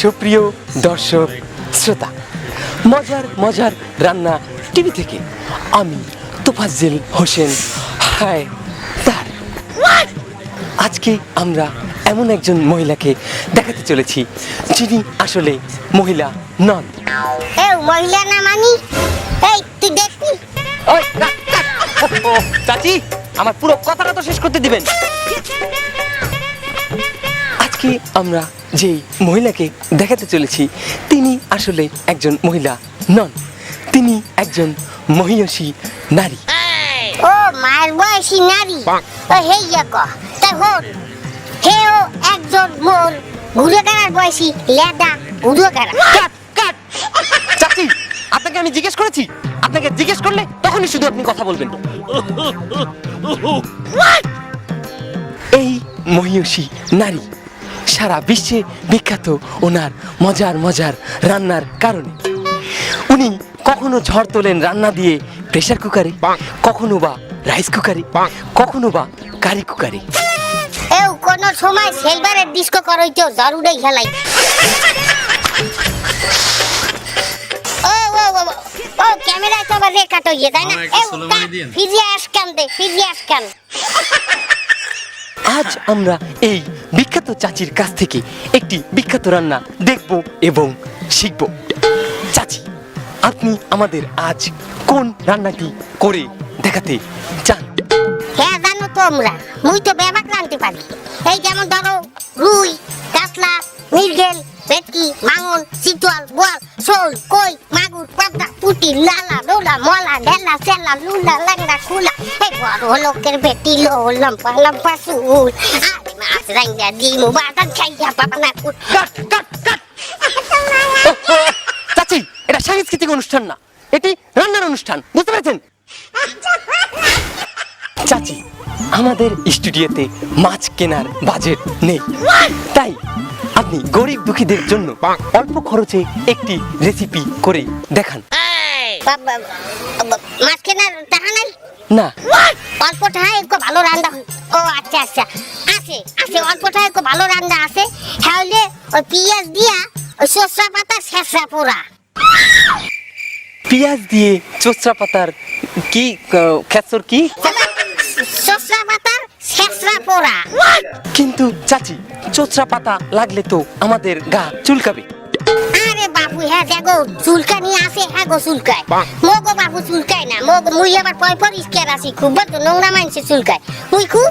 সুপ্রিয় দর্শক শ্রোতা মজার মজার রান্না টিভি থেকে আমি তোফাজ্জেল হোসেন হায় তার। আজকে আমরা এমন একজন মহিলাকে দেখাতে চলেছি যিনি আসলে মহিলা নন। মহিলা না মানি? এই তুই দেখবি? চাচি আমার পুরো কথাটা তো শেষ করতে দিবেন। আজকে আমরা যেই মহিলাকে দেখাতে চলেছি তিনি আসলে একজন মহিলা নন। তিনি একজন মহিষী নারী। ও মায়ের বয়সী নারী। ও হেই ক তাই হোক হেও একজন মোর ঘুরে কারার বয়সী লেদা ঘুরে কারা কাট কাট! চাচি আপনাকে আমি জিজ্ঞেস করেছি। আপনাকে জিজ্ঞেস করলে তখনই শুধু আপনি কথা বলবেন। এই মহিষী নারী। সারা বিশ্বে বিখ্যাত ওনার মজার মজার রান্নার কারণে। উনি কখনো ঝড় তোলেন রান্না দিয়ে প্রেসার কুকারে কখনো বা রাইস কুকারে কখনো বা কারি কুকারে এও কোন সময় সেলভারের ডিস্কো করইতো জরুরি খেলাই। ও ও ও ও ক্যামেরায় তো আবার রেখাট হইয়ে তাই না? আমার একটা এও সোলো মারি দিয়েন। ফিজিয়া স্ক্যান দে ফিজিয়া স্ক্যান। আজ আমরা এই বিখ্যাত চাচির কাছ থেকে একটি বিখ্যাত রান্না দেখব এবং শিখব। চাচি, আপনি আমাদের আজ কোন রান্নাটি করে দেখাতে চান? হ্যাঁ জানো তোমরা, মুই তো বেবাক রানতে পারি। এই যেমন ধরো, রুই, কাতলা, মৃগেল, ভেটকি মাঙন চিতল, বোয়াল, শোল, কই, মাগুর, পাবদা, পুটি, লালা ডোলা মলা ঢেলা সেলা লুলা, লাংড়া কুলা এই বড় লোকের বেটি লো লম্পা লম্পা চুল। আর কাট কাট কাট চাচি এটা সাংস্কৃতিক অনুষ্ঠান না। এটি রান্নার অনুষ্ঠান বুঝতে পেরেছেন? চাচি আমাদের স্টুডিওতে মাছ কেনার বাজেট নেই। তাই আপনি গরিব দুঃখীদের জন্য অল্প খরচে একটি রেসিপি করে দেখান। মাছ কেনার টাকা নাই? না। অল্প টাকায় ভালো রান্না ও আচ্ছা আচ্ছা। আছে অল্প একটু ভালো রান্না আছে? তাহলে ওই পেঁয়াজ দিয়া ওই সরষা পাতা শেষরা পোড়া। পেঁয়াজ দিয়ে চোচরা পাতার কি খেসর কি? সরষা পাতার শেষরা পোড়া। কিন্তু চাচি চোচরা পাতা লাগলে তো আমাদের গা চুলকাবে। আরে বাবু হ্যাঁ দেখো চুলকানি আছে হ্যাঁ গো চুলকায়। মগো বাবু চুলকায় না মগ মুই আবার পয় পরিষ্কার আছি খুব বদ্ধ নোংরা মানুষে চুলকায়। মুই খুব